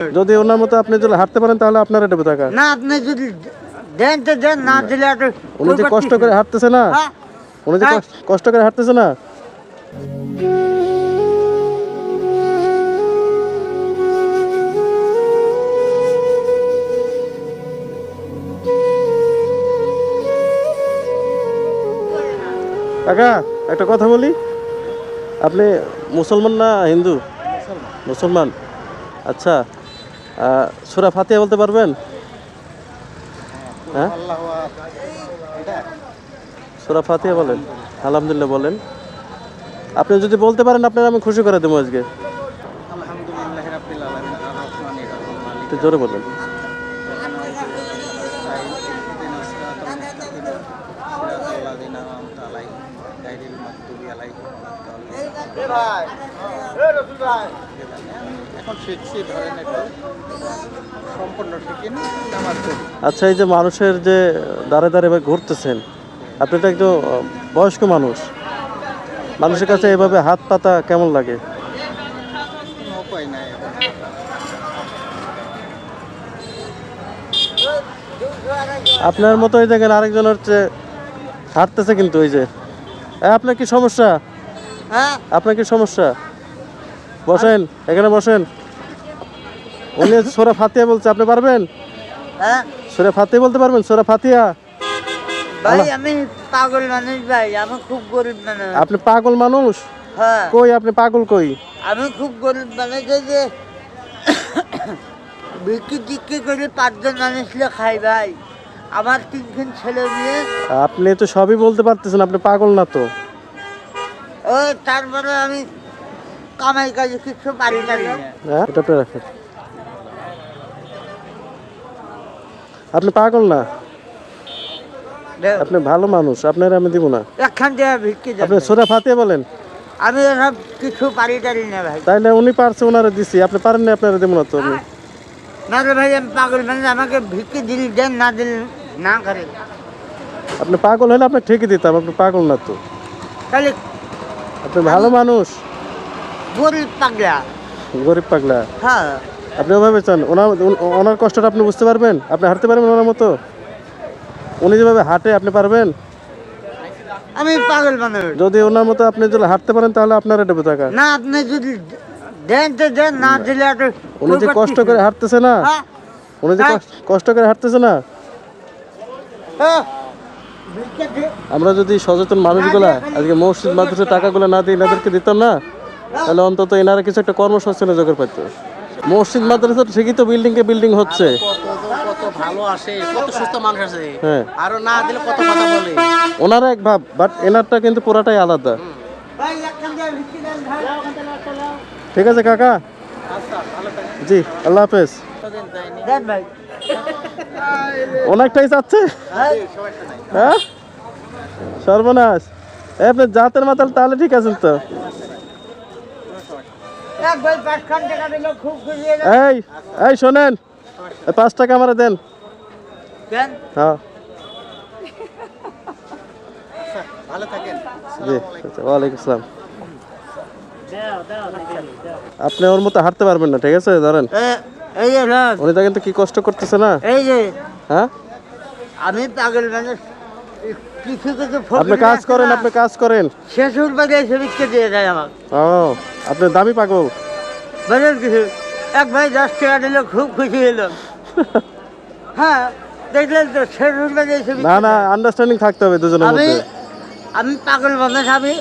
যদি ওনার মতো আপনি যদি হাঁটতে পারেন তাহলে আপনার দেবো টাকা না আপনি যদি দেন তো দেন না দিলে উনি যে কষ্ট করে হাঁটতেছে না? হ্যাঁ। উনি যে কষ্ট- কষ্ট করে হাঁটতেছে না? কাকা একটা কথা বলি। আপনি মুসলমান না হিন্দু? মুসলমান। আচ্ছা সুরা ফাতিয়া বলতে পারবেন? হ্যাঁ? সুরা ফাতিয়া বলেন। আলহামদুলিল্লাহ বলেন। আপনি যদি বলতে পারেন আপনার আমি খুশি করে দেবো আজকে। আলহামদুলিল্লাহ রাব্বিল আলামিন আর রহমানির রহিম জোরে বলেন এখন শিখছি ধরেন একটু সম্পূর্ণ শিখিনি নামাজ পড়ি। আচ্ছা এই যে মানুষের যে দাঁড়ে দাঁড়ে এভাবে ঘুরতেছেন আপনি তো একটু আহ, বয়স্ক মানুষ। মানুষের কাছে এভাবে হাত পাতা কেমন লাগে? উপায় নাই আপনার মতো এই দেখেন আরেকজন হচ্ছে হাঁটতেছে কিন্তু ওই যে। এ, আপনার কি সমস্যা? হ্যাঁ। আপনার কি সমস্যা? বসেন এখানে বসেন। উনি সোরা ফাতিয়া বলছে আপনি পারবেন? হ্যাঁ। সোরা ফাতিয়া বলতে পারবেন? সোরা ফাতিয়া ভাই আমি পাগল মানুষ ভাই আমি খুব গরিব মানুষ। আপনি পাগল মানুষ? হ্যাঁ। কই আপনি পাগল কই? আমি খুব গরিব মানুষ যে বিক্রি টিক্রি করে পাঁচজন মানুষলে খাই ভাই। আমার তিনখান ছেলে মেয়ে। আপনি তো সবই বলতে পারতেছেন আপনি পাগল না তো। ও তারপরে আমি কামাই কাজে কিছু পারি না। হ্যাঁ? এটা রাখেন। আপনি পাগল না। আপনি ভালো মানুষ আপনার আমি দিব না। একখান থেকে ভিক্ষি আপনি। সোরা ফাতিয়া বলেন। আমি এসব কিছু পারি টারি না ভাই। তাইলে উনি পারছে ওনারা দিছি। আপনি পারেন না আপনারা দেবো না তো আমি। না রে ভাই আমি পাগল মানুষ আমাকে ভিক্ষি দিল দেন না দিল না করে আপনি পাগল হলে আপনি ঠিকই দিতাম আপনি পাগল না তো। তাহলে আপনি ভালো মানুষ। গরিব পাগলা। গরিব পাগলা। হ্যাঁ। আপনি ওভাবে চান ওনার ওনার কষ্টটা আপনি বুঝতে পারবেন? আপনি হাঁটতে পারবেন ওনার মতো? উনি যেভাবে হাঁটে আপনি পারবেন? আমি পাগল মানুষ যদি ওনার মতো আপনি যদি হাঁটতে পারেন তাহলে আপনারা দেবো টাকা। না আপনি যদি দেন তো দেন না দিলে উনি যে কষ্ট করে হাঁটতেছে না? হ্যাঁ। উনি যে কষ্ট- করে হাঁটতেছে না? হ্যাঁ। আমরা যদি সচেতন মানুষগুলা আজকে মসজিদ মাদ্রাসা টাকাগুলো না দিয়ে এনাদেরকে দিতাম না তাহলে অন্তত এনারা কিছু একটা কর্মসংস্থানে জোগাড় পাইত। মসজিদ মাদ্রাসা ঠিকই তো বিল্ডিং কে বিল্ডিং হচ্ছে। কত ভালো আসে কত সুস্থ মানুষ আছে হ্যাঁ। আরও না দিলে কত কথা বলে। ওনারা এক ভাব বাট এনারটা কিন্তু পুরাটাই আলাদা। ভাই একখান থেকে ভিক্ষি দেন ভাই ঠিক আছে কাকা জি আল্লাহ হাফেজ। দেন ভাই। অনেকটাই চাচ্ছে? হ্যাঁ। হ্যাঁ? সর্বনাশ। এ আপনি জাতের মাতাল তাহলে ঠিক আছেন তো। এই এই শোনেন পাঁচ টাকা আমার দেন। দেন? হ্যাঁ। জি আচ্ছা, ওয়ালাইকুম আসসালাম। আপনি ওর মতো হাঁটতে পারবেন না ঠিক আছে? ধরেন। এই যে উনি তো কিন্তু কি কষ্ট করতেছে না? এই যে। হ্যাঁ? আমি পাগল মানুষ কিছু কিছু আপনি কাজ করেন আপনি কাজ করেন। এসে ভিক্ষে দিয়ে যায় আমার। ও। আপনি দামি পাগল। বলেন কিছু? এক ভাই দশ টাকা দিল খুব খুশি হইল হ্যাঁ দেখলেন তো শেষুর বাদে না না আন্ডারস্ট্যান্ডিং থাকতে হবে দুজনের আমি আমি পাগল মানুষ আমি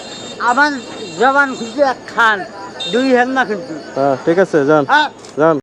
আমার জবান খুশি এক খান দুই হ্যান না কিন্তু হ্যাঁ ঠিক আছে যান হ্যাঁ। যান।